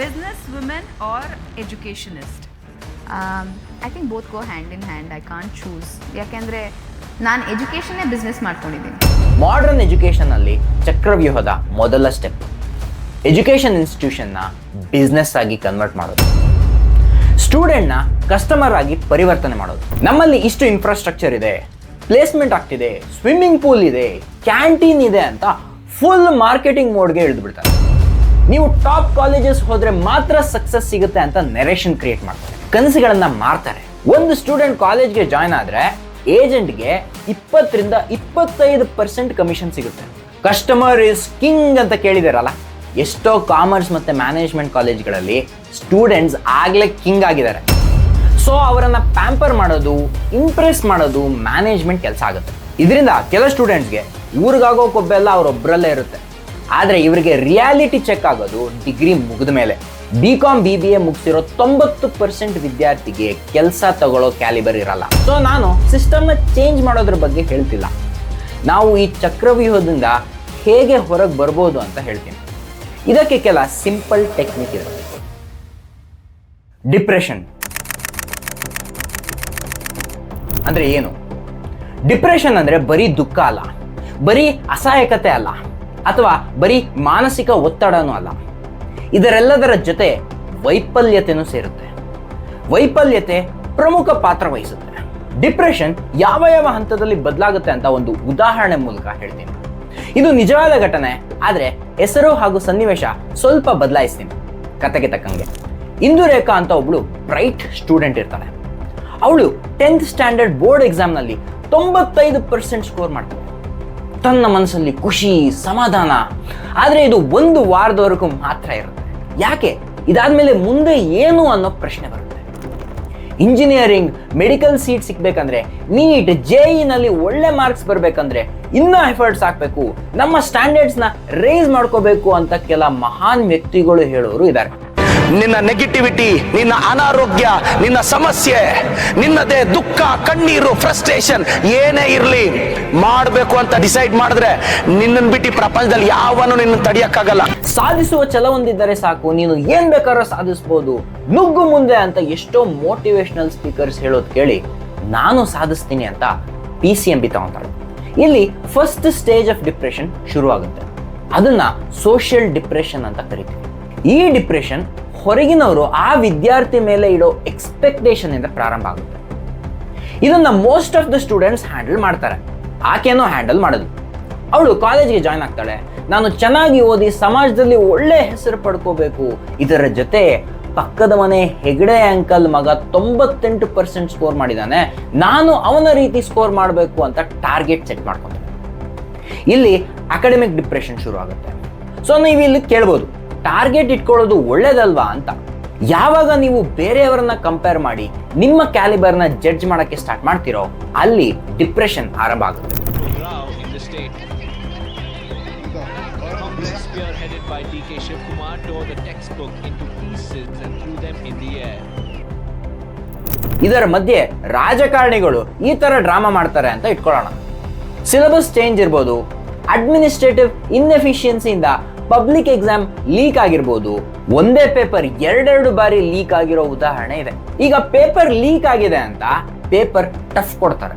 business woman or educationist? I think both go hand in hand I can't choose ಯಾಕೆಂದರೆ ನಾನು ಎಜುಕೇಷನ್ನೇ business ಮಾಡ್ಕೊಂಡಿದ್ದೀನಿ. Modern ಎಜುಕೇಷನಲ್ಲಿ ಚಕ್ರವ್ಯೂಹದ ಮೊದಲ ಸ್ಟೆಪ್ ಎಜುಕೇಷನ್ ಇನ್ಸ್ಟಿಟ್ಯೂಷನ್ನ ಬಿಸ್ನೆಸ್ ಆಗಿ ಕನ್ವರ್ಟ್ ಮಾಡೋದು. ಸ್ಟೂಡೆಂಟ್ನ ಕಸ್ಟಮರ್ ಆಗಿ ಪರಿವರ್ತನೆ ಮಾಡೋದು. ನಮ್ಮಲ್ಲಿ ಇಷ್ಟು ಇನ್ಫ್ರಾಸ್ಟ್ರಕ್ಚರ್ ಇದೆ. ಪ್ಲೇಸ್ಮೆಂಟ್ ಆಗ್ತಿದೆ. ಸ್ವಿಮ್ಮಿಂಗ್ ಪೂಲ್ ಇದೆ. ಕ್ಯಾಂಟೀನ್ ಇದೆ ಅಂತ ಫುಲ್ ಮಾರ್ಕೆಟಿಂಗ್ ಮೋಡ್ಗೆ ಇಳಿದು ಬಿಡ್ತಾರೆ ನೀವು ಟಾಪ್ ಕಾಲೇಜಸ್ ಹೋದ್ರೆ ಮಾತ್ರ ಸಕ್ಸಸ್ ಸಿಗುತ್ತೆ ಅಂತ ನೆರೇಷನ್ ಕ್ರಿಯೇಟ್ ಮಾಡ್ತಾರೆ. ಕನಸುಗಳನ್ನ ಮಾರ್ತಾರೆ. ಒಂದು ಸ್ಟೂಡೆಂಟ್ ಕಾಲೇಜ್ಗೆ ಜಾಯ್ನ್ ಆದ್ರೆ ಏಜೆಂಟ್ಗೆ ಇಪ್ಪತ್ತರಿಂದ ಇಪ್ಪತ್ತೈದು ಪರ್ಸೆಂಟ್ ಕಮಿಷನ್ ಸಿಗುತ್ತೆ. ಕಸ್ಟಮರ್ ಇಸ್ ಕಿಂಗ್ ಅಂತ ಕೇಳಿದಾರಲ್ಲ ಎಷ್ಟೋ ಕಾಮರ್ಸ್ ಮತ್ತೆ ಮ್ಯಾನೇಜ್ಮೆಂಟ್ ಕಾಲೇಜ್ಗಳಲ್ಲಿ ಸ್ಟೂಡೆಂಟ್ಸ್ ಆಗ್ಲೇ ಕಿಂಗ್ ಆಗಿದ್ದಾರೆ. ಸೊ ಅವರನ್ನ ಪ್ಯಾಂಪರ್ ಮಾಡೋದು ಇಂಪ್ರೆಸ್ ಮಾಡೋದು ಮ್ಯಾನೇಜ್ಮೆಂಟ್ ಕೆಲಸ ಆಗುತ್ತೆ. ಇದರಿಂದ ಕೆಲ ಸ್ಟೂಡೆಂಟ್ಸ್ಗೆ ಊರಿಗಾಗೋ ಕೊಬ್ಬೆಲ್ಲ ಅವರೊಬ್ಬರಲ್ಲೇ ಇರುತ್ತೆ. ಆದರೆ ಇವರಿಗೆ ರಿಯಾಲಿಟಿ ಚೆಕ್ ಆಗೋದು ಡಿಗ್ರಿ ಮುಗಿದ ಮೇಲೆ. B com B B A ಮುಗಿಸಿರೋ ತೊಂಬತ್ತು ಪರ್ಸೆಂಟ್ ವಿದ್ಯಾರ್ಥಿಗೆ ಕೆಲಸ ತಗೊಳ್ಳೋ ಕ್ಯಾಲಿಬರ್ ಇರಲ್ಲ. ಸೊ ನಾನು ಸಿಸ್ಟಮ್ನ ಚೇಂಜ್ ಮಾಡೋದ್ರ ಬಗ್ಗೆ ಹೇಳ್ತಿಲ್ಲ. ನಾವು ಈ ಚಕ್ರವ್ಯೂಹದಿಂದ ಹೇಗೆ ಹೊರಗೆ ಬರ್ಬೋದು ಅಂತ ಹೇಳ್ತೀನಿ. ಇದಕ್ಕೆ ಕೆಲ ಸಿಂಪಲ್ ಟೆಕ್ನಿಕ್ ಇದೆ. ಡಿಪ್ರೆಷನ್ ಅಂದರೆ ಏನು? ಡಿಪ್ರೆಷನ್ ಅಂದರೆ ಬರೀ ದುಃಖ ಅಲ್ಲ. ಬರೀ ಅಸಹಾಯಕತೆ ಅಲ್ಲ. ಅಥವಾ ಬರೀ ಮಾನಸಿಕ ಒತ್ತಡನೂ ಅಲ್ಲ. ಇದರೆಲ್ಲದರ ಜೊತೆ ವೈಫಲ್ಯತೆನೂ ಸೇರುತ್ತೆ. ವೈಫಲ್ಯತೆ ಪ್ರಮುಖ ಪಾತ್ರ ವಹಿಸುತ್ತೆ. ಡಿಪ್ರೆಷನ್ ಯಾವ ಯಾವ ಹಂತದಲ್ಲಿ ಬದಲಾಗುತ್ತೆ ಅಂತ ಒಂದು ಉದಾಹರಣೆ ಮೂಲಕ ಹೇಳ್ತೀನಿ. ಇದು ನಿಜವಾದ ಘಟನೆ, ಆದರೆ ಹೆಸರು ಹಾಗೂ ಸನ್ನಿವೇಶ ಸ್ವಲ್ಪ ಬದಲಾಯಿಸ್ತೀನಿ. ಕತೆಗೆ ತಕ್ಕಂಗೆ. ಇಂದು ರೇಖಾ ಅಂತ ಒಬ್ಳು ಬ್ರೈಟ್ ಸ್ಟೂಡೆಂಟ್ ಇರ್ತಾಳೆ. ಅವಳು ಟೆಂತ್ ಸ್ಟ್ಯಾಂಡರ್ಡ್ ಬೋರ್ಡ್ ಎಕ್ಸಾಮ್ನಲ್ಲಿ ತೊಂಬತ್ತೈದು ಪರ್ಸೆಂಟ್ ಸ್ಕೋರ್ ಮಾಡ್ತಾಳೆ. ತನ್ನ ಮನಸ್ಸಲ್ಲಿ ಖುಷಿ, ಸಮಾಧಾನ. ಆದರೆ ಇದು ಒಂದು ವಾರದವರೆಗೂ ಮಾತ್ರ ಇರುತ್ತೆ. ಯಾಕೆ? ಇದಾದ್ಮೇಲೆ ಮುಂದೆ ಏನು ಅನ್ನೋ ಪ್ರಶ್ನೆ ಬರುತ್ತೆ. ಇಂಜಿನಿಯರಿಂಗ್, ಮೆಡಿಕಲ್ ಸೀಟ್ ಸಿಗ್ಬೇಕಂದ್ರೆ ನೀಟ್ ಜೆ ಇನಲ್ಲಿ ಒಳ್ಳೆ ಮಾರ್ಕ್ಸ್ ಬರಬೇಕಂದ್ರೆ ಇನ್ನೂ ಎಫರ್ಟ್ಸ್ ಹಾಕಬೇಕು. ನಮ್ಮ ಸ್ಟ್ಯಾಂಡರ್ಡ್ಸ್ನ ರೇಸ್ ಮಾಡ್ಕೋಬೇಕು ಅಂತ ಕೆಲ ಮಹಾನ್ ವ್ಯಕ್ತಿಗಳು ಹೇಳೋರು ಇದ್ದಾರೆ. ನಿನ್ನ ನೆಗೆಟಿವಿಟಿ ನಿನ್ನ ಅನಾರೋಗ್ಯ, ನಿನ್ನ ಸಮಸ್ಯೆ, ನಿನ್ನದೇ ದುಃಖ, ಕಣ್ಣೀರು ಫ್ರಸ್ಟ್ರೇಷನ್ ಏನೇ ಇರಲಿ ಮಾಡಬೇಕು ಅಂತ ಡಿಸೈಡ್ ಮಾಡಿದ್ರೆ ನಿನ್ನನ್ನು ಬಿಟ್ಟು ಪ್ರಪಂಚದಲ್ಲಿ ಯಾವನು ನಿನ್ನ ತಡಿಯಕ್ಕಾಗಲ್ಲ. ಸಾಧಿಸುವ ಛಲ ಹೊಂದಿದ್ದರೆ ಸಾಕು, ನೀನು ಏನ್ ಬೇಕಾದ್ರೂ ಸಾಧಿಸಬಹುದು ನುಗ್ಗು ಮುಂದೆ ಅಂತ ಎಷ್ಟೋ ಮೋಟಿವೇಶನಲ್ ಸ್ಪೀಕರ್ಸ್ ಹೇಳೋದು ಕೇಳಿ, ನಾನು ಸಾಧಿಸ್ತೀನಿ ಅಂತ ಪಿ ಸಿ ಎಂ ಬಿ ತಗೊಂತಾಳೆ. ಇಲ್ಲಿ ಫಸ್ಟ್ ಸ್ಟೇಜ್ ಆಫ್ ಡಿಪ್ರೆಷನ್ ಶುರುವಾಗುತ್ತೆ. ಅದನ್ನ ಸೋಷಿಯಲ್ ಡಿಪ್ರೆಷನ್ ಅಂತ ಕರಿತೀವಿ. ಈ ಡಿಪ್ರೆಷನ್ ಹೊರಗಿನವರು ಆ ವಿದ್ಯಾರ್ಥಿ ಮೇಲೆ ಇಡೋ ಎಕ್ಸ್ಪೆಕ್ಟೇಷನ್ ಇಂದ ಪ್ರಾರಂಭ ಆಗುತ್ತೆ. ಇದನ್ನ most of the students handle ಮಾಡ್ತಾರೆ. ಆಕೆನೋ ಹ್ಯಾಂಡಲ್ ಮಾಡೋದು. ಅವಳು ಕಾಲೇಜ್ಗೆ ಜಾಯ್ನ್ ಆಗ್ತಾಳೆ. ನಾನು ಚೆನ್ನಾಗಿ ಓದಿ ಸಮಾಜದಲ್ಲಿ ಒಳ್ಳೆ ಹೆಸರು ಪಡ್ಕೋಬೇಕು. ಇದರ ಜೊತೆ ಪಕ್ಕದ ಮನೆ ಹೆಗಡೆ ಅಂಕಲ್ ಮಗ ತೊಂಬತ್ತೆಂಟು ಪರ್ಸೆಂಟ್ ಸ್ಕೋರ್ ಮಾಡಿದ್ದಾನೆ ನಾನು ಅವನ ರೀತಿ ಸ್ಕೋರ್ ಮಾಡಬೇಕು ಅಂತ ಟಾರ್ಗೆಟ್ ಸೆಟ್ ಮಾಡ್ಕೊತಾನೆ ಇಲ್ಲಿ ಅಕಾಡೆಮಿಕ್ ಡಿಪ್ರೆಷನ್ ಶುರು ಆಗುತ್ತೆ ಸೊ ನೀವು ಇಲ್ಲಿ ಕೇಳ್ಬೋದು. ಟಾರ್ಗೆಟ್ ಇಟ್ಕೊಳ್ಳೋದು ಒಳ್ಳೇದಲ್ವಾ ಅಂತ ಯಾವಾಗ ನೀವು ಬೇರೆಯವರನ್ನ ಕಂಪೇರ್ ಮಾಡಿ ನಿಮ್ಮ ಕ್ಯಾಲಿಬರ್ನ ಜಡ್ಜ್ ಮಾಡೋಕ್ಕೆ ಸ್ಟಾರ್ಟ್ ಮಾಡ್ತಿರೋ, ಅಲ್ಲಿ ಡಿಪ್ರೆಷನ್ ಆರಂಭ ಆಗುತ್ತೆ. ಇದರ ಮಧ್ಯೆ ರಾಜಕಾರಣಿಗಳು ಈ ತರ ಡ್ರಾಮಾ ಮಾಡ್ತಾರೆ ಅಂತ ಇಟ್ಕೊಳ್ಳೋಣ ಸಿಲೆಬಸ್ ಚೇಂಜ್ ಇರ್ಬೋದು ಅಡ್ಮಿನಿಸ್ಟ್ರೇಟಿವ್ ಇನ್ಎಫಿಷಿಯನ್ಸಿಯಿಂದ ಪಬ್ಲಿಕ್ ಎಕ್ಸಾಮ್ ಲೀಕ್ ಆಗಿರ್ಬೋದು, ಒಂದೇ ಪೇಪರ್ ಎರಡೆರಡು ಬಾರಿ ಲೀಕ್ ಆಗಿರೋ ಉದಾಹರಣೆ ಇದೆ. ಈಗ ಪೇಪರ್ ಲೀಕ್ ಆಗಿದೆ ಅಂತ ಪೇಪರ್ ಟಫ್ ಕೊಡ್ತಾರೆ.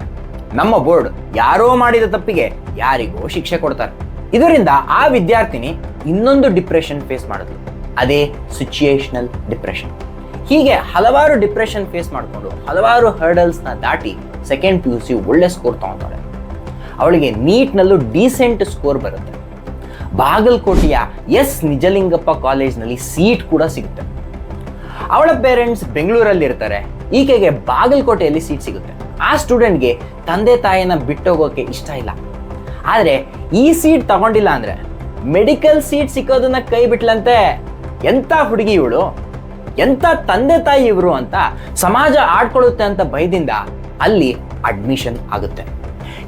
ನಮ್ಮ ಬೋರ್ಡ್ ಯಾರೋ ಮಾಡಿದ ತಪ್ಪಿಗೆ ಯಾರಿಗೋ ಶಿಕ್ಷೆ ಕೊಡ್ತಾರೆ. ಇದರಿಂದ ಆ ವಿದ್ಯಾರ್ಥಿನಿ ಇನ್ನೊಂದು ಡಿಪ್ರೆಷನ್ ಫೇಸ್ ಮಾಡಿದ್ರು ಅದೇ ಸಿಚುಯೇಷನಲ್ ಡಿಪ್ರೆಷನ್ ಹೀಗೆ ಹಲವಾರು ಡಿಪ್ರೆಷನ್ ಫೇಸ್ ಮಾಡಿಕೊಂಡು, ಹಲವಾರು ಹರ್ಡಲ್ಸ್ನ ದಾಟಿ ಸೆಕೆಂಡ್ ಪಿ ಯು ಸಿ ಒಳ್ಳೆ ಸ್ಕೋರ್ ತಗೊತಾಳೆ ಅವಳಿಗೆ ನೀಟ್ನಲ್ಲೂ ಡೀಸೆಂಟ್ ಸ್ಕೋರ್ ಬರುತ್ತೆ. ಬಾಗಲಕೋಟೆಯ ಎಸ್ ನಿಜಲಿಂಗಪ್ಪ ಕಾಲೇಜ್ನಲ್ಲಿ ಸೀಟ್ ಕೂಡ ಸಿಗುತ್ತೆ. ಅವಳ ಪೇರೆಂಟ್ಸ್ ಬೆಂಗಳೂರಲ್ಲಿ ಇರ್ತಾರೆ ಈಕೆಗೆ ಬಾಗಲಕೋಟೆಯಲ್ಲಿ ಸೀಟ್ ಸಿಗುತ್ತೆ. ಆ ಸ್ಟೂಡೆಂಟ್ಗೆ ತಂದೆ ತಾಯಿನ ಬಿಟ್ಟೋಗೋಕೆ ಇಷ್ಟ ಇಲ್ಲ. ಆದರೆ ಈ ಸೀಟ್ ತಗೊಂಡಿಲ್ಲ ಅಂದರೆ ಮೆಡಿಕಲ್ ಸೀಟ್ ಸಿಕ್ಕೋದನ್ನ ಕೈ ಬಿಟ್ಲಂತೆ ಎಂಥ ಹುಡುಗಿ ಇವಳು? ಎಂಥ ತಂದೆ ತಾಯಿ ಇವರು ಅಂತ ಸಮಾಜ ಆಡ್ಕೊಳ್ಳುತ್ತೆ ಅಂತ ಭಯದಿಂದ ಅಲ್ಲಿ ಅಡ್ಮಿಷನ್ ಆಗುತ್ತೆ.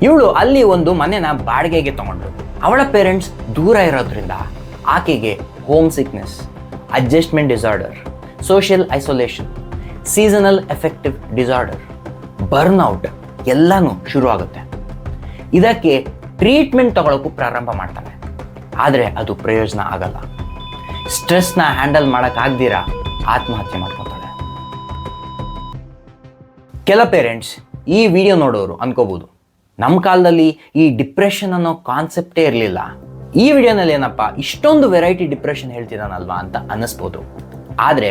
ಇವಳು ಅಲ್ಲಿ ಒಂದು ಮನೆನ ಬಾಡಿಗೆಗೆ ತಗೊಂಡ್ರು ಅವಳ ಪೇರೆಂಟ್ಸ್ ದೂರ ಇರೋದ್ರಿಂದ ಆಕೆಗೆ home sickness adjustment disorder social isolation seasonal effective disorder burnout ಎಲ್ಲಾನು ಶುರು ಆಗುತ್ತೆ. ಇದಕ್ಕೆ ಟ್ರೀಟ್ಮೆಂಟ್ ತಗೊಳ್ಳೋಕ್ಕೂ ಪ್ರಾರಂಭ ಮಾಡ್ತಾನೆ. ಆದರೆ ಅದು ಪ್ರಯೋಜನ ಆಗಲ್ಲ. ಸ್ಟ್ರೆಸ್ನ ಹ್ಯಾಂಡಲ್ ಮಾಡೋಕ್ಕಾಗ್ದಿರಾ ಆತ್ಮಹತ್ಯೆ ಮಾಡ್ಕೊತಾಳೆ. ಕೆಲ ಪೇರೆಂಟ್ಸ್ ಈ ವಿಡಿಯೋ ನೋಡೋರು ಅನ್ಕೋಬಹುದು ನಮ್ಮ ಕಾಲದಲ್ಲಿ ಈ ಡಿಪ್ರೆಷನ್ ಅನ್ನೋ ಕಾನ್ಸೆಪ್ಟೇ ಇರಲಿಲ್ಲ. ಈ ವಿಡಿಯೋನಲ್ಲಿ ಏನಪ್ಪ, ಇಷ್ಟೊಂದು ವೆರೈಟಿ ಡಿಪ್ರೆಷನ್ ಹೇಳ್ತಿದ್ದಾನಲ್ವಾ ಅಂತ ಅನ್ನಿಸ್ಬೋದು. ಆದರೆ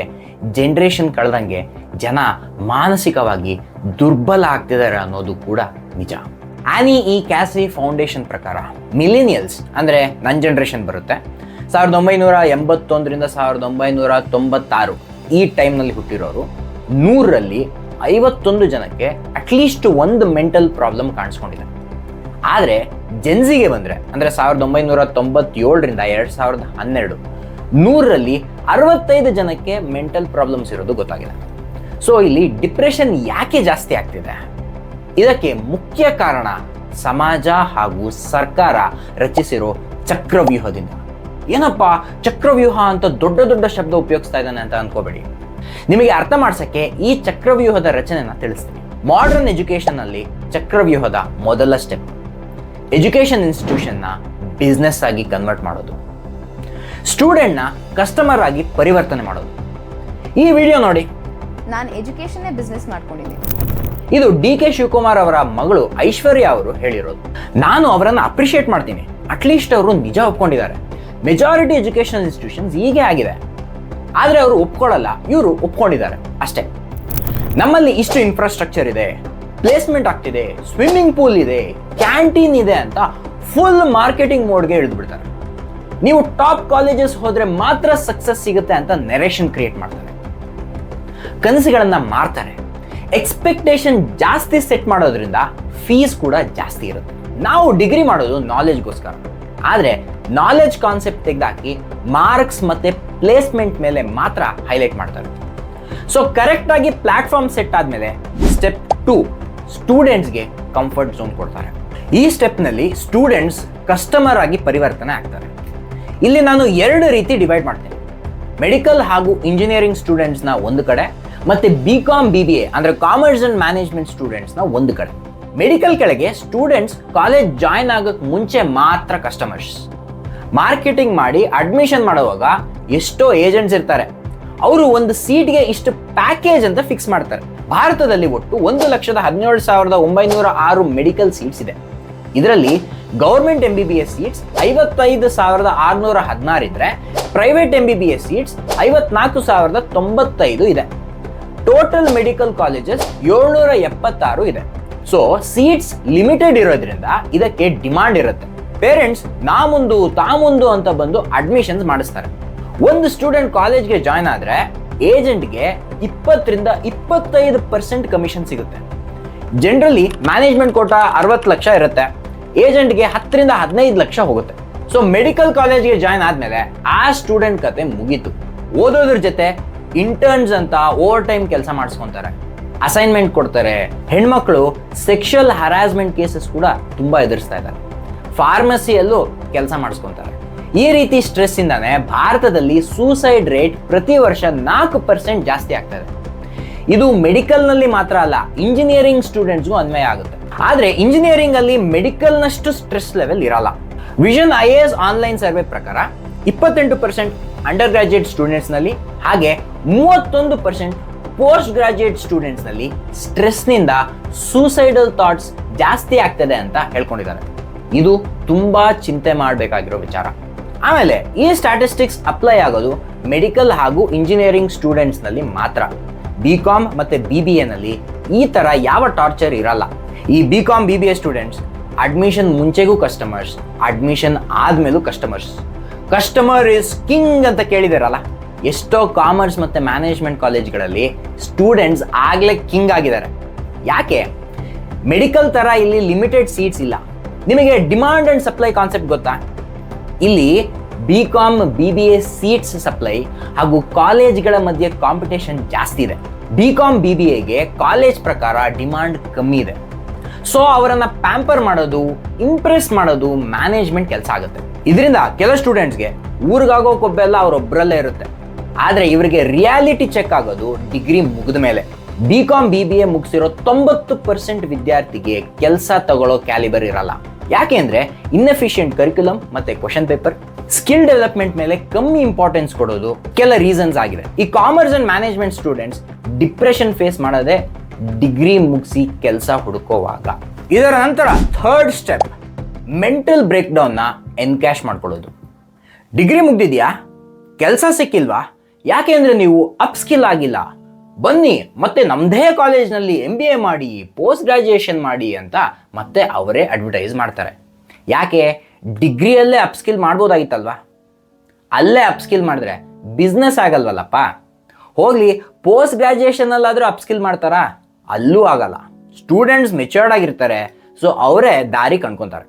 ಜನ್ರೇಷನ್ ಕಳೆದಂಗೆ ಜನ ಮಾನಸಿಕವಾಗಿ ದುರ್ಬಲ ಆಗ್ತಿದ್ದಾರೆ ಅನ್ನೋದು ಕೂಡ ನಿಜ. ಆನಿ ಈ ಕ್ಯಾಸಿ ಫೌಂಡೇಶನ್ ಪ್ರಕಾರ ಮಿಲಿನಿಯಲ್ಸ್ ಅಂದರೆ ನನ್ನ ಜನ್ರೇಷನ್ ಬರುತ್ತೆ. ಸಾವಿರದ ಒಂಬೈನೂರ ಎಂಬತ್ತೊಂದರಿಂದ ಸಾವಿರದ ಒಂಬೈನೂರ ತೊಂಬತ್ತಾರು ಈ ಟೈಮ್ನಲ್ಲಿ ಹುಟ್ಟಿರೋರು ನೂರರಲ್ಲಿ ಐವತ್ತೊಂದು ಜನಕ್ಕೆ ಅಟ್ಲೀಸ್ಟ್ ಒಂದು ಮೆಂಟಲ್ ಪ್ರಾಬ್ಲಮ್ ಕಾಣಿಸ್ಕೊಂಡಿದೆ. ಆದರೆ ಜೆನ್ಸಿಗೆ ಬಂದರೆ, ಅಂದರೆ ಸಾವಿರದ ಒಂಬೈನೂರ ತೊಂಬತ್ತೇಳರಿಂದ ಎರಡು ಸಾವಿರದ ಹನ್ನೆರಡು, ನೂರರಲ್ಲಿ ಅರವತ್ತೈದು ಜನಕ್ಕೆ ಮೆಂಟಲ್ ಪ್ರಾಬ್ಲಮ್ಸ್ ಇರೋದು ಗೊತ್ತಾಗಿದೆ. ಸೊ ಇಲ್ಲಿ ಡಿಪ್ರೆಷನ್ ಯಾಕೆ ಜಾಸ್ತಿ ಆಗ್ತಿದೆ? ಇದಕ್ಕೆ ಮುಖ್ಯ ಕಾರಣ ಸಮಾಜ ಹಾಗೂ ಸರ್ಕಾರ ರಚಿಸಿರೋ ಚಕ್ರವ್ಯೂಹದಿಂದ. ಏನಪ್ಪ? ಚಕ್ರವ್ಯೂಹ ಅಂತ ದೊಡ್ಡ ದೊಡ್ಡ ಶಬ್ದ ಉಪಯೋಗಿಸ್ತಾ ಇದ್ದಾನೆ ಅಂತ ಅನ್ಕೋಬೇಡಿ. ನಿಮಗೆ ಅರ್ಥ ಮಾಡ್ಸಕ್ಕೆ ಈ ಚಕ್ರವ್ಯೂಹದ ರಚನೆನ ತಿಳಿಸ್ತೀನಿ. ಮಾಡರ್ನ್ ಎಜುಕೇಶನ್ ಅಲ್ಲಿ ಚಕ್ರವ್ಯೂಹದ ಮೊದಲ ಸ್ಟೆಪ್ ಎಜುಕೇಶನ್ ಇನ್ಸ್ಟಿಟ್ಯೂಷನ್ನ ಬಿಸ್ನೆಸ್ ಆಗಿ ಕನ್ವರ್ಟ್ ಮಾಡೋದು. ಸ್ಟೂಡೆಂಟ್ನ ಕಸ್ಟಮರ್ ಆಗಿ ಪರಿವರ್ತನೆ ಮಾಡೋದು. ಈ ವಿಡಿಯೋ ನೋಡಿ. ನಾನು ಎಜುಕೇಷನ್ನೇ ಬಿಸ್ನೆಸ್ ಮಾಡ್ಕೊಂಡಿದ್ದೀನಿ. ಇದು ಡಿ ಕೆ ಶಿವಕುಮಾರ್ ಅವರ ಮಗಳು ಐಶ್ವರ್ಯ ಅವರು ಹೇಳಿರೋದು. ನಾನು ಅವರನ್ನು ಅಪ್ರಿಷಿಯೇಟ್ ಮಾಡ್ತೀನಿ. ಅಟ್ಲೀಸ್ಟ್ ಅವರು ನಿಜ ಒಪ್ಕೊಂಡಿದ್ದಾರೆ. ಮೆಜಾರಿಟಿ ಎಜುಕೇಶನಲ್ ಇನ್ಸ್ಟಿಟ್ಯೂಷನ್ಸ್ ಹೀಗೆ ಆಗಿದೆ. ಆದರೆ ಅವರು ಒಪ್ಕೊಳ್ಳಲ್ಲ. ಇವರು ಒಪ್ಕೊಂಡಿದ್ದಾರೆ. ಅಷ್ಟೇ. ನಮ್ಮಲ್ಲಿ ಇಷ್ಟು ಇನ್ಫ್ರಾಸ್ಟ್ರಕ್ಚರ್ ಇದೆ ಪ್ಲೇಸ್ಮೆಂಟ್ ಆಗ್ತಿದೆ ಸ್ವಿಮ್ಮಿಂಗ್ ಪೂಲ್ ಇದೆ ಕ್ಯಾಂಟೀನ್ ಇದೆ ಅಂತ ಫುಲ್ ಮಾರ್ಕೆಟಿಂಗ್ ಮೋಡ್ಗೆ ಇಳಿದ್ಬಿಡ್ತಾರೆ. ನೀವು ಟಾಪ್ ಕಾಲೇಜಸ್ ಹೋದ್ರೆ ಮಾತ್ರ ಸಕ್ಸಸ್ ಸಿಗುತ್ತೆ ಅಂತ ನೆರೇಷನ್ ಕ್ರಿಯೇಟ್ ಮಾಡ್ತಾರೆ. ಕನಸುಗಳನ್ನು ಮಾರ್ತಾರೆ. ಎಕ್ಸ್ಪೆಕ್ಟೇಷನ್ ಜಾಸ್ತಿ ಸೆಟ್ ಮಾಡೋದ್ರಿಂದ ಫೀಸ್ ಕೂಡ ಜಾಸ್ತಿ ಇರುತ್ತೆ. ನಾವು ಡಿಗ್ರಿ ಮಾಡೋದು ನಾಲೆಜ್ಗೋಸ್ಕರ ಆದರೆ ನಾಲೆಜ್ ಕಾನ್ಸೆಪ್ಟ್ ತೆಗೆದಾಕಿ ಮಾರ್ಕ್ಸ್ ಮತ್ತೆ ಪ್ಲೇಸ್ಮೆಂಟ್ ಮೇಲೆ ಮಾತ್ರ ಹೈಲೈಟ್ ಮಾಡ್ತಾರೆ. ಸೊ ಕರೆಕ್ಟ್ ಆಗಿ ಪ್ಲಾಟ್ಫಾರ್ಮ್ ಸೆಟ್ ಆದಮೇಲೆ ಸ್ಟೆಪ್ ಟೂ ಸ್ಟೂಡೆಂಟ್ಸ್ಗೆ ಕಂಫರ್ಟ್ ಝೋನ್ ಕೊಡ್ತಾರೆ. ಈ ಸ್ಟೆಪ್ನಲ್ಲಿ ಸ್ಟೂಡೆಂಟ್ಸ್ ಕಸ್ಟಮರ್ ಆಗಿ ಪರಿವರ್ತನೆ ಆಗ್ತಾರೆ. ಇಲ್ಲಿ ನಾನು ಎರಡು ರೀತಿ ಡಿವೈಡ್ ಮಾಡ್ತೇನೆ. ಮೆಡಿಕಲ್ ಹಾಗೂ ಇಂಜಿನಿಯರಿಂಗ್ ಸ್ಟೂಡೆಂಟ್ಸ್ನ ಒಂದು ಕಡೆ ಮತ್ತೆ B com B B A ಅಂದರೆ ಕಾಮರ್ಸ್ ಅಂಡ್ ಮ್ಯಾನೇಜ್ಮೆಂಟ್ ಸ್ಟೂಡೆಂಟ್ಸ್ನ ಒಂದು ಕಡೆ. ಮೆಡಿಕಲ್ ಕೆಳಗೆ ಸ್ಟೂಡೆಂಟ್ಸ್ ಕಾಲೇಜ್ ಜಾಯ್ನ್ ಆಗೋಕ್ಕೆ ಮುಂಚೆ ಮಾತ್ರ ಕಸ್ಟಮರ್ಸ್ ಮಾರ್ಕೆಟಿಂಗ್ ಮಾಡಿ ಅಡ್ಮಿಷನ್ ಮಾಡುವಾಗ ಎಷ್ಟೋ ಏಜೆಂಟ್ಸ್ ಇರ್ತಾರೆ. ಅವರು ಒಂದು ಸೀಟ್ಗೆ ಇಷ್ಟು ಪ್ಯಾಕೇಜ್ ಅಂತ ಫಿಕ್ಸ್ ಮಾಡ್ತಾರೆ. ಭಾರತದಲ್ಲಿ ಒಟ್ಟು ಒಂದು ಲಕ್ಷದ ಹದಿನೇಳು ಸಾವಿರದ ಒಂಬೈನೂರ ಆರು ಮೆಡಿಕಲ್ ಸೀಟ್ಸ್ ಇದೆ. ಇದರಲ್ಲಿ government M B B S seats ಐವತ್ತೈದು ಸಾವಿರದ ಆರುನೂರ ಹದಿನಾರು ಇದ್ರೆ private M B B S seats ಐವತ್ನಾಲ್ಕು ಸಾವಿರದ ತೊಂಬತ್ತೈದು ಇದೆ. ಟೋಟಲ್ ಮೆಡಿಕಲ್ ಕಾಲೇಜಸ್ ಏಳ್ನೂರ ಎಪ್ಪತ್ತಾರು ಇದೆ. ಸೊ ಸೀಟ್ಸ್ ಲಿಮಿಟೆಡ್ ಇರೋದ್ರಿಂದ ಇದಕ್ಕೆ ಡಿಮಾಂಡ್ ಇರುತ್ತೆ. ಪೇರೆಂಟ್ಸ್ ನಾ ಮುಂದು ತಾ ಮುಂದು ಅಂತ ಬಂದು ಅಡ್ಮಿಷನ್ಸ್ ಮಾಡಿಸ್ತಾರೆ. ಒಂದು ಸ್ಟೂಡೆಂಟ್ ಕಾಲೇಜ್ಗೆ ಜಾಯ್ನ್ ಆದ್ರೆ ಏಜೆಂಟ್ಗೆ ಇಪ್ಪತ್ತರಿಂದ ಇಪ್ಪತ್ತೈದು ಪರ್ಸೆಂಟ್ ಕಮಿಷನ್ ಸಿಗುತ್ತೆ. ಜನರಲಿ ಮ್ಯಾನೇಜ್ಮೆಂಟ್ ಕೋಟ ಅರವತ್ತು ಲಕ್ಷ ಇರುತ್ತೆ. ಏಜೆಂಟ್ಗೆ ಹತ್ತರಿಂದ ಹದಿನೈದು ಲಕ್ಷ ಹೋಗುತ್ತೆ. ಸೊ ಮೆಡಿಕಲ್ ಕಾಲೇಜ್ಗೆ ಜಾಯ್ನ್ ಆದಮೇಲೆ ಆ ಸ್ಟೂಡೆಂಟ್ ಕತೆ ಮುಗೀತು. ಓದೋದ್ರ ಜೊತೆ ಇಂಟರ್ನ್ಸ್ ಅಂತ ಓವರ್ ಟೈಮ್ ಕೆಲಸ ಮಾಡಿಸ್ಕೊತಾರೆ. ಅಸೈನ್ಮೆಂಟ್ ಕೊಡ್ತಾರೆ. ಹೆಣ್ಮಕ್ಳು ಸೆಕ್ಷುವಲ್ ಹರಾಸ್ಮೆಂಟ್ ಕೇಸಸ್ ಕೂಡ ತುಂಬಾ ಎದುರಿಸ್ತಾ ಇದ್ದಾರೆ. ಫಾರ್ಮಸಿಯಲ್ಲೂ ಕೆಲಸ ಮಾಡಿಸ್ಕೊತಾರೆ. ಈ ರೀತಿ ಸ್ಟ್ರೆಸ್ ಇಂದಾನೆ ಭಾರತದಲ್ಲಿ ಸೂಸೈಡ್ ರೇಟ್ ಪ್ರತಿ ವರ್ಷ ನಾಲ್ಕು ಪರ್ಸೆಂಟ್ ಜಾಸ್ತಿ ಆಗ್ತದೆ ಇದು. ಮೆಡಿಕಲ್ನಲ್ಲಿ ಮಾತ್ರ ಅಲ್ಲ ಇಂಜಿನಿಯರಿಂಗ್ ಸ್ಟೂಡೆಂಟ್ಸ್ಗೂ ಅನ್ವಯ ಆಗುತ್ತೆ. ಆದ್ರೆ ಇಂಜಿನಿಯರಿಂಗ್ ಅಲ್ಲಿ ಮೆಡಿಕಲ್ ನಷ್ಟು ಸ್ಟ್ರೆಸ್ ಲೆವೆಲ್ ಇರಲ್ಲ Vision I S online survey ಪ್ರಕಾರ ಇಪ್ಪತ್ತೆಂಟು ಪರ್ಸೆಂಟ್ ಅಂಡರ್ ಗ್ರಾಜುಯೇಟ್ ಸ್ಟೂಡೆಂಟ್ಸ್ನಲ್ಲಿ, ಹಾಗೆ ಮೂವತ್ತೊಂದು ಪರ್ಸೆಂಟ್ ಪೋಸ್ಟ್ ಗ್ರಾಜುಯೇಟ್ ಸ್ಟೂಡೆಂಟ್ಸ್ನಲ್ಲಿ ಸ್ಟ್ರೆಸ್ನಿಂದ ಸೂಸೈಡಲ್ ಥಾಟ್ಸ್ ಜಾಸ್ತಿ ಆಗ್ತದೆ ಅಂತ ಹೇಳ್ಕೊಂಡಿದ್ದಾರೆ. ಇದು ತುಂಬಾ ಚಿಂತೆ ಮಾಡಬೇಕಾಗಿರೋ ವಿಚಾರ. ಆಮೇಲೆ, ಈ ಸ್ಟ್ಯಾಟಿಸ್ಟಿಕ್ಸ್ ಅಪ್ಲೈ ಆಗೋದು ಮೆಡಿಕಲ್ ಹಾಗೂ ಇಂಜಿನಿಯರಿಂಗ್ ಸ್ಟೂಡೆಂಟ್ಸ್ನಲ್ಲಿ ಮಾತ್ರ. ಬಿ ಕಾಮ್ ಮತ್ತೆ ಬಿ ಬಿ ಎನಲ್ಲಿ ಈ ತರ ಯಾವ ಟಾರ್ಚರ್ ಇರಲ್ಲ. ಈ B com B B A students admission ಮುಂಚೆಗೂ customers admission ಆದ್ಮೇಲೂ ಕಸ್ಟಮರ್ಸ್ ಕಸ್ಟಮರ್ ಇಸ್ ಕಿಂಗ್ ಅಂತ ಕೇಳಿದಾರಲ್ಲ. ಎಷ್ಟೋ ಕಾಮರ್ಸ್ ಮತ್ತೆ ಮ್ಯಾನೇಜ್ಮೆಂಟ್ ಕಾಲೇಜ್ಗಳಲ್ಲಿ ಸ್ಟೂಡೆಂಟ್ಸ್ ಆಗ್ಲೇ ಕಿಂಗ್ ಆಗಿದ್ದಾರೆ. ಯಾಕೆ? ಮೆಡಿಕಲ್ ತರ ಇಲ್ಲಿ ಲಿಮಿಟೆಡ್ ಸೀಟ್ಸ್ ಇಲ್ಲ. ನಿಮಗೆ ಡಿಮಾಂಡ್ ಅಂಡ್ ಸಪ್ಲೈ ಕಾನ್ಸೆಪ್ಟ್ ಗೊತ್ತಾ? ಇಲ್ಲಿ B com B B A seats supply ಹಾಗೂ ಕಾಲೇಜ್ಗಳ ಮಧ್ಯೆ ಕಾಂಪಿಟೇಷನ್ ಜಾಸ್ತಿ ಇದೆ. ಬಿ ಕಾಮ್ ಬಿ ಬಿ ಎಗೆ ಕಾಲೇಜ್ ಪ್ರಕಾರ ಡಿಮಾಂಡ್ ಕಮ್ಮಿ ಇದೆ. ಸೊ ಅವರನ್ನ ಪ್ಯಾಂಪರ್ ಮಾಡೋದು ಇಂಪ್ರೆಸ್ ಮಾಡೋದು ಮ್ಯಾನೇಜ್ಮೆಂಟ್ ಕೆಲಸ ಆಗುತ್ತೆ. ಇದರಿಂದ ಕೆಲ ಸ್ಟೂಡೆಂಟ್ಸ್ಗೆ ಊರಿಗಾಗೋ ಕೊಬ್ಬೆಲ್ಲ ಅವರೊಬ್ಬರಲ್ಲೇ ಇರುತ್ತೆ. ಆದರೆ ಇವರಿಗೆ ರಿಯಾಲಿಟಿ ಚೆಕ್ ಆಗೋದು ಡಿಗ್ರಿ ಮುಗಿದ ಮೇಲೆ. B com B B A ಮುಗಿಸಿರೋ ತೊಂಬತ್ತು ಪರ್ಸೆಂಟ್ ವಿದ್ಯಾರ್ಥಿಗೆ ಕೆಲಸ ತಗೊಳ್ಳೋ ಕ್ಯಾಲಿಬರ್ ಇರಲ್ಲ. ಯಾಕೆ ಅಂದರೆ ಇನ್ಎಫಿಷಿಯಂಟ್ ಕರಿಕ್ಯುಲಮ್ ಮತ್ತೆ ಕ್ವಶನ್ ಪೇಪರ್ ಸ್ಕಿಲ್ ಡೆವಲಪ್ಮೆಂಟ್ ಮೇಲೆ ಕಮ್ಮಿ ಇಂಪಾರ್ಟೆನ್ಸ್ ಕೊಡೋದು ಕೆಲ ರೀಸನ್ಸ್ ಆಗಿದೆ. ಈ commerce and management students depression face ಮಾಡೋದೇ ಡಿಗ್ರಿ ಮುಗಿಸಿ ಕೆಲಸ ಹುಡುಕೋವಾಗ. ಇದರ ನಂತರ ಥರ್ಡ್ ಸ್ಟೆಪ್ ಮೆಂಟಲ್ ಬ್ರೇಕ್ ಡೌನ್ನ ಎನ್ಕ್ಯಾಶ್ ಮಾಡ್ಕೊಳ್ಳೋದು. ಡಿಗ್ರಿ ಮುಗ್ದಿದ್ಯಾ? ಕೆಲಸ ಸಿಕ್ಕಿಲ್ವಾ? ಯಾಕೆ ಅಂದರೆ ನೀವು ಅಪ್ ಸ್ಕಿಲ್ ಆಗಿಲ್ಲ? ಬನ್ನಿ, ಮತ್ತೆ ನಮ್ಮದೇ ಕಾಲೇಜ್ನಲ್ಲಿ ಎಂ ಬಿ ಎ ಮಾಡಿ ಪೋಸ್ಟ್ ಗ್ರ್ಯಾಜುಯೇಷನ್ ಮಾಡಿ ಅಂತ ಮತ್ತೆ ಅವರೇ ಅಡ್ವರ್ಟೈಸ್ ಮಾಡ್ತಾರೆ. ಯಾಕೆ? ಡಿಗ್ರಿಯಲ್ಲೇ ಅಪ್ಸ್ಕಿಲ್ ಮಾಡ್ಬೋದಾಗಿತ್ತಲ್ವಾ? ಅಲ್ಲೇ ಅಪ್ಸ್ಕಿಲ್ ಮಾಡಿದ್ರೆ ಬಿಸ್ನೆಸ್ ಆಗಲ್ವಲ್ಲಪ್ಪ? ಹೋಗಲಿ ಪೋಸ್ಟ್ ಗ್ರಾಜುಯೇಷನಲ್ಲಾದರೂ ಅಪ್ ಸ್ಕಿಲ್ ಮಾಡ್ತಾರಾ? ಅಲ್ಲೂ ಆಗಲ್ಲ. ಸ್ಟೂಡೆಂಟ್ಸ್ ಮೆಚೂರ್ಡ್ ಆಗಿರ್ತಾರೆ ಸೊ ಅವರೇ ದಾರಿ ಕಂಡ್ಕೊತಾರೆ.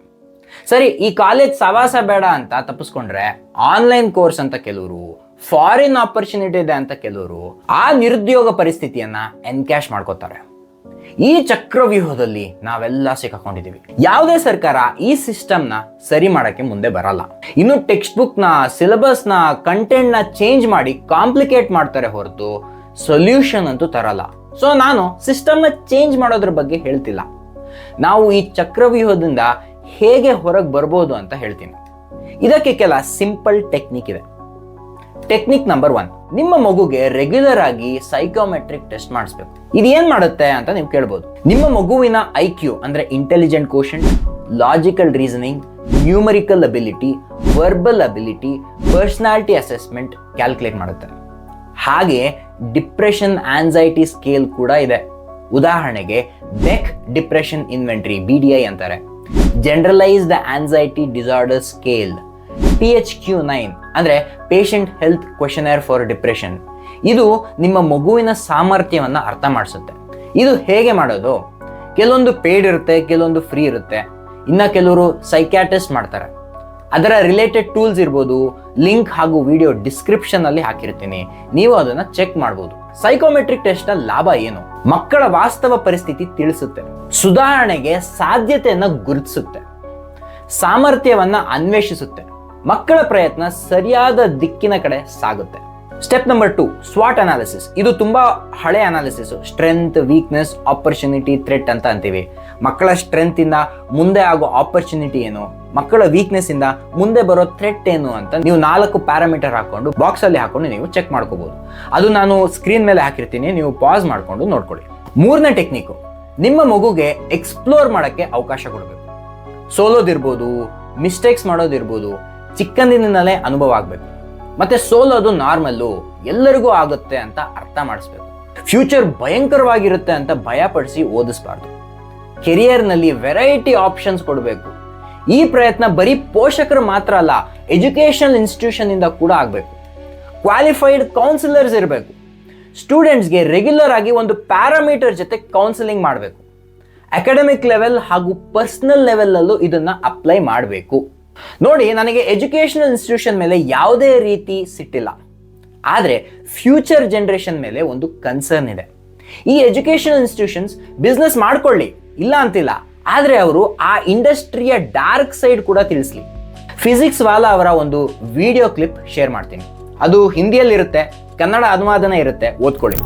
ಸರಿ, ಈ ಕಾಲೇಜ್ ಸವಾಸ ಬೇಡ ಅಂತ ತಪ್ಪಿಸ್ಕೊಂಡ್ರೆ ಆನ್ಲೈನ್ ಕೋರ್ಸ್ ಅಂತ ಕೆಲವರು ಫಾರಿನ್ ಆಪರ್ಚುನಿಟಿ ಇದೆ ಅಂತ ಕೆಲವರು ಆ ನಿರುದ್ಯೋಗ ಪರಿಸ್ಥಿತಿಯನ್ನ ಎನ್ಕ್ಯಾಶ್ ಮಾಡ್ಕೋತಾರೆ. ಈ ಚಕ್ರವ್ಯೂಹದಲ್ಲಿ ನಾವೆಲ್ಲ ಸಿಕ್ಕಾಕೊಂಡಿದ್ದೀವಿ ಯಾವುದೇ ಸರ್ಕಾರ ಈ ಸಿಸ್ಟಮ್ನ ಸರಿ ಮಾಡಕ್ಕೆ ಮುಂದೆ ಬರಲ್ಲ. ಇನ್ನು ಟೆಕ್ಸ್ಟ್ ಬುಕ್ನ ಸಿಲೆಬಸ್ನ ಕಂಟೆಂಟ್ನ ಚೇಂಜ್ ಮಾಡಿ ಕಾಂಪ್ಲಿಕೇಟ್ ಮಾಡ್ತಾರೆ ಹೊರತು ಸೊಲ್ಯೂಷನ್ ಅಂತೂ ತರಲ್ಲ. ಸೊ ನಾನು ಸಿಸ್ಟಮ್ನ ಚೇಂಜ್ ಮಾಡೋದ್ರ ಬಗ್ಗೆ ಹೇಳ್ತಿಲ್ಲ. ನಾವು ಈ ಚಕ್ರವ್ಯೂಹದಿಂದ ಹೇಗೆ ಹೊರಗೆ ಬರ್ಬೋದು ಅಂತ ಹೇಳ್ತೀನಿ. ಇದಕ್ಕೆ ಕೆಲ ಸಿಂಪಲ್ ಟೆಕ್ನಿಕ್ ಇದೆ. ಟೆಕ್ನಿಕ್ ನಂಬರ್ ಒನ್ ನಿಮ್ಮ ಮಗುಗೆ ರೆಗ್ಯುಲರ್ ಆಗಿ ಸೈಕೋಮೆಟ್ರಿಕ್ ಟೆಸ್ಟ್ ಮಾಡಿಸ್ಬೇಕು. ಇದು ಏನ್ ಮಾಡುತ್ತೆ ಅಂತ ನೀವು ಕೇಳ್ಬೋದು. ನಿಮ್ಮ ಮಗುವಿನ ಐ ಕ್ಯೂ ಅಂದ್ರೆ intelligent quotient logical reasoning numerical ability verbal ability personality assessment calculate ಮಾಡುತ್ತೆ. ಹಾಗೆ ಡಿಪ್ರೆಷನ್ ಆನ್ಸೈಟಿ ಸ್ಕೇಲ್ ಕೂಡ ಇದೆ. ಉದಾಹರಣೆಗೆ Beck depression inventory B D I ಅಂತಾರೆ. Generalised anxiety disorder scale P H Q nine ಅಂದರೆ patient health questionnaire for depression ಇದು ನಿಮ್ಮ ಮಗುವಿನ ಸಾಮರ್ಥ್ಯವನ್ನು ಅರ್ಥ ಮಾಡಿಸುತ್ತೆ. ಇದು ಹೇಗೆ ಮಾಡೋದು? ಕೆಲವೊಂದು ಪೇಡ್ ಇರುತ್ತೆ, ಕೆಲವೊಂದು ಫ್ರೀ ಇರುತ್ತೆ. ಇನ್ನು ಕೆಲವರು ಸೈಕ್ಯಾಟಿಸ್ಟ್ ಮಾಡ್ತಾರೆ. ಅದರ ರಿಲೇಟೆಡ್ ಟೂಲ್ಸ್ ಇರ್ಬೋದು ಲಿಂಕ್ ಹಾಗೂ ವಿಡಿಯೋ ಡಿಸ್ಕ್ರಿಪ್ಷನ್ ಅಲ್ಲಿ ಹಾಕಿರ್ತೀನಿ. ನೀವು ಅದನ್ನ ಚೆಕ್ ಮಾಡ್ಬೋದು. ಸೈಕೋಮೆಟ್ರಿಕ್ ಟೆಸ್ಟ್ನ ಲಾಭ ಏನು? ಮಕ್ಕಳ ವಾಸ್ತವ ಪರಿಸ್ಥಿತಿ ತಿಳಿಸುತ್ತೆ. ಸುಧಾರಣೆಗೆ ಸಾಧ್ಯತೆಯನ್ನು ಗುರುತಿಸುತ್ತೆ. ಸಾಮರ್ಥ್ಯವನ್ನ ಅನ್ವೇಷಿಸುತ್ತೆ. ಮಕ್ಕಳ ಪ್ರಯತ್ನ ಸರಿಯಾದ ದಿಕ್ಕಿನ ಕಡೆ ಸಾಗುತ್ತೆ. ಸ್ಟೆಪ್ ನಂಬರ್ ಟು ಸ್ವಾಟ್ ಅನಾಲಿಸಿಸ್ ಇದು ತುಂಬಾ ಹಳೆ analysis strength weakness opportunity threat ಅಂತ ಅಂತೀವಿ. ಮಕ್ಕಳ ಸ್ಟ್ರೆಂತ್ ಇಂದ ಮುಂದೆ ಆಗೋ ಆಪರ್ಚುನಿಟಿ ಏನು? ಮಕ್ಕಳ ವೀಕ್ನೆಸ್ ಇಂದ ಮುಂದೆ ಬರೋ ಥ್ರೆಟ್ ಏನು ಅಂತ ನೀವು ನಾಲ್ಕು ಪ್ಯಾರಾಮೀಟರ್ ಹಾಕೊಂಡು ಬಾಕ್ಸ್ ಅಲ್ಲಿ ಹಾಕೊಂಡು ನೀವು ಚೆಕ್ ಮಾಡ್ಕೋಬಹುದು ಅದು ನಾನು ಸ್ಕ್ರೀನ್ ಮೇಲೆ ಹಾಕಿರ್ತೀನಿ. ನೀವು ಪಾಸ್ ಮಾಡ್ಕೊಂಡು ನೋಡ್ಕೊಳ್ಳಿ. ಮೂರನೇ ಟೆಕ್ನಿಕ್ ನಿಮ್ಮ ಮಗುಗೆ ಎಕ್ಸ್ಪ್ಲೋರ್ ಮಾಡೋಕ್ಕೆ ಅವಕಾಶ ಕೊಡಬೇಕು. ಸೋಲೋದಿರ್ಬೋದು ಮಿಸ್ಟೇಕ್ಸ್ ಮಾಡೋದಿರ್ಬೋದು ಚಿಕ್ಕಂದಿನಿಂದಲೇ ಅನುಭವ ಆಗಬೇಕು. ಮತ್ತೆ ಸೋಲೋದು ನಾರ್ಮಲ್ಲು, ಎಲ್ಲರಿಗೂ ಆಗುತ್ತೆ ಅಂತ ಅರ್ಥ ಮಾಡಿಸ್ಬೇಕು. ಫ್ಯೂಚರ್ ಭಯಂಕರವಾಗಿರುತ್ತೆ ಅಂತ ಭಯಪಡಿಸಿ ಓದಿಸ್ಬಾರ್ದು. ಕೆರಿಯರ್ನಲ್ಲಿ ವೆರೈಟಿ ಆಪ್ಷನ್ಸ್ ಕೊಡಬೇಕು. ಈ ಪ್ರಯತ್ನ ಬರೀ ಪೋಷಕರು ಮಾತ್ರ ಅಲ್ಲ, ಎಜುಕೇಷನಲ್ ಇನ್ಸ್ಟಿಟ್ಯೂಷನ್ ಇಂದ ಕೂಡ ಆಗಬೇಕು. ಕ್ವಾಲಿಫೈಡ್ ಕೌನ್ಸಿಲರ್ಸ್ ಇರಬೇಕು. ಸ್ಟೂಡೆಂಟ್ಸ್ಗೆ ರೆಗ್ಯುಲರ್ ಆಗಿ ಒಂದು ಪ್ಯಾರಾಮೀಟರ್ ಜೊತೆ ಕೌನ್ಸಿಲಿಂಗ್ ಮಾಡಬೇಕು. ಅಕಾಡೆಮಿಕ್ ಲೆವೆಲ್ ಹಾಗೂ ಪರ್ಸನಲ್ ಲೆವೆಲ್ಲಲ್ಲೂ ಇದನ್ನ ಅಪ್ಲೈ ಮಾಡಬೇಕು. ನೋಡಿ ನನಗೆ ಎಜುಕೇಷನಲ್ ಇನ್ಸ್ಟಿಟ್ಯೂಷನ್ ಮೇಲೆ ಯಾವುದೇ ರೀತಿ ಸಿಟ್ಟಿಲ್ಲ ಆದರೆ ಫ್ಯೂಚರ್ ಜನರೇಷನ್ ಮೇಲೆ ಒಂದು ಕನ್ಸರ್ನ್ ಇದೆ ಈ ಎಜುಕೇಷನಲ್ ಇನ್ಸ್ಟಿಟ್ಯೂಷನ್ಸ್ ಬಿಸ್ನೆಸ್ ಮಾಡ್ಕೊಳ್ಳಿ ಇಲ್ಲ ಅಂತಿಲ್ಲ ಆದರೆ ಅವರು ಆ ಇಂಡಸ್ಟ್ರಿಯ ಡಾರ್ಕ್ ಸೈಡ್ ಕೂಡ ತಿಳಿಸ್ಲಿ ಫಿಸಿಕ್ಸ್ ವಾಲಾ ಅವರ ಒಂದು ವಿಡಿಯೋ ಕ್ಲಿಪ್ ಶೇರ್ ಮಾಡ್ತೀನಿ ಅದು ಹಿಂದಿಯಲ್ಲಿರುತ್ತೆ ಕನ್ನಡ ಅನುವಾದನ ಇರುತ್ತೆ ಓದ್ಕೊಳ್ಳಿ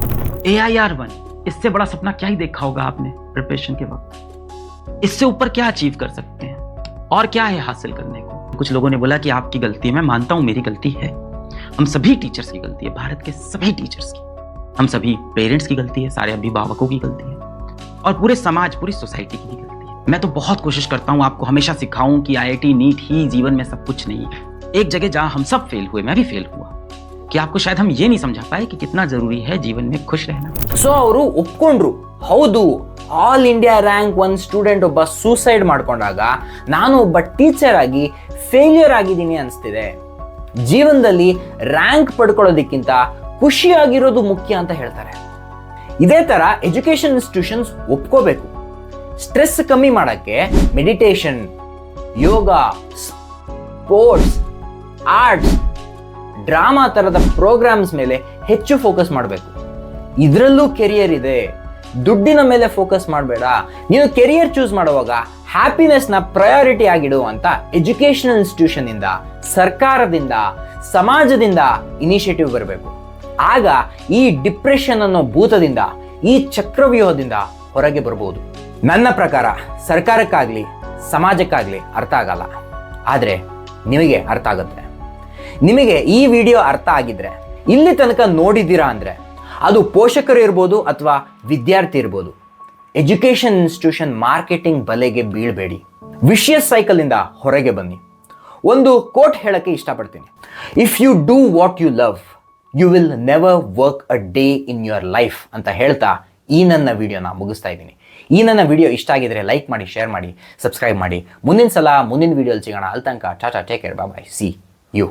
ए आई आर वन इससे बड़ा सपना क्या ही देखा होगा आपने प्रिपरेशन के वक्त इससे ऊपर क्या अचीव कर सकते हैं और क्या है हासिल करने को कुछ लोगों ने बोला कि आपकी गलती है मैं मानता हूं मेरी गलती है हम सभी टीचर्स की गलती है भारत के सभी टीचर्स की हम सभी पेरेंट्स की गलती है सारे अभिभावकों की गलती है और पूरे समाज पूरी सोसाइटी की भी गलती है मैं तो बहुत कोशिश करता हूं आपको हमेशा सिखाऊं कि आई नीट ही जीवन में सब कुछ नहीं है एक जगह जहां हम सब फेल हुए मैं भी फेल हुआ कि आपको शायद हम ये नहीं समझा पाए कि कितना जरूरी है जीवन में खुश रहना ಸೊ ಅವರು ಒಪ್ಕೊಂಡ್ರು ಹೌದು all India rank one student ಒಬ್ಬ ಸೂಸೈಡ್ ಮಾಡ್ಕೊಂಡಾಗ ನಾನು ಒಬ್ಬ ಟೀಚರ್ ಆಗಿ ಫೇಲ್ಯೂರ್ ಆಗಿದ್ದೀನಿ ಅನಿಸ್ತಿದೆ. ಜೀವನದಲ್ಲಿ ರ್ಯಾಂಕ್ ಪಡ್ಕೊಳ್ಳೋದಕ್ಕಿಂತ ಖುಷಿಯಾಗಿರೋದು ಮುಖ್ಯ ಅಂತ ಹೇಳ್ತಾರೆ. ಇದೇ ಥರ ಎಜುಕೇಷನ್ ಇನ್ಸ್ಟಿಟ್ಯೂಷನ್ಸ್ ಒಪ್ಕೋಬೇಕು. ಸ್ಟ್ರೆಸ್ ಕಮ್ಮಿ ಮಾಡೋಕ್ಕೆ meditation yoga sports arts drama ಥರದ ಪ್ರೋಗ್ರಾಮ್ಸ್ ಮೇಲೆ ಹೆಚ್ಚು ಫೋಕಸ್ ಮಾಡಬೇಕು. ಇದರಲ್ಲೂ ಕೆರಿಯರ್ ಇದೆ. ದುಡ್ಡಿನ ಮೇಲೆ ಫೋಕಸ್ ಮಾಡಬೇಡ. ನೀನು ಕೆರಿಯರ್ ಚೂಸ್ ಮಾಡುವಾಗ ಹ್ಯಾಪಿನೆಸ್ನ ಪ್ರಯಾರಿಟಿ ಆಗಿಡು ಅಂತ ಎಜುಕೇಷನಲ್ ಇನ್ಸ್ಟಿಟ್ಯೂಷನ್ ಇಂದ ಸರ್ಕಾರದಿಂದ, ಸಮಾಜದಿಂದ ಇನಿಷಿಯೇಟಿವ್ ಬರಬೇಕು. ಆಗ ಈ ಡಿಪ್ರೆಷನ್ ಅನ್ನೋ ಭೂತದಿಂದ, ಈ ಚಕ್ರವ್ಯೂಹದಿಂದ ಹೊರಗೆ ಬರ್ಬೋದು. ನನ್ನ ಪ್ರಕಾರ ಸರ್ಕಾರಕ್ಕಾಗ್ಲಿ, ಸಮಾಜಕ್ಕಾಗ್ಲಿ ಅರ್ಥ ಆಗಲ್ಲ. ಆದರೆ ನಿಮಗೆ ಅರ್ಥ ಆಗುತ್ತೆ. ನಿಮಗೆ ಈ ವಿಡಿಯೋ ಅರ್ಥ ಆಗಿದ್ರೆ, ಇಲ್ಲಿ ತನಕ ನೋಡಿದ್ದೀರಾ ಅಂದರೆ ಅದು ಪೋಷಕರು ಇರ್ಬೋದು ಅಥವಾ ವಿದ್ಯಾರ್ಥಿ ಇರ್ಬೋದು. ಎಜುಕೇಷನ್ ಇನ್ಸ್ಟಿಟ್ಯೂಷನ್ ಮಾರ್ಕೆಟಿಂಗ್ ಬಲೆಗೆ ಬೀಳಬೇಡಿ. ವಿಷಿಯಸ್ ಸೈಕಲಿಂದ ಹೊರಗೆ ಬನ್ನಿ. ಒಂದು ಕೋಟ್ ಹೇಳಕ್ಕೆ ಇಷ್ಟಪಡ್ತೀನಿ. If you do what you love you will never work a day in your life ಅಂತ ಹೇಳ್ತಾ ಈ ನನ್ನ ವಿಡಿಯೋನ ಮುಗಿಸ್ತಾ ಇದ್ದೀನಿ. ಈ ನನ್ನ ವಿಡಿಯೋ ಇಷ್ಟ ಆಗಿದ್ರೆ ಲೈಕ್ ಮಾಡಿ ಶೇರ್ ಮಾಡಿ ಸಬ್ಸ್ಕ್ರೈಬ್ ಮಾಡಿ. ಮುಂದಿನ ಸಲ ಮುಂದಿನ ವಿಡಿಯೋಲಿ ಸಿಗೋಣ. ಅಲ್ಲಿ ತನಕ tata take care bye see you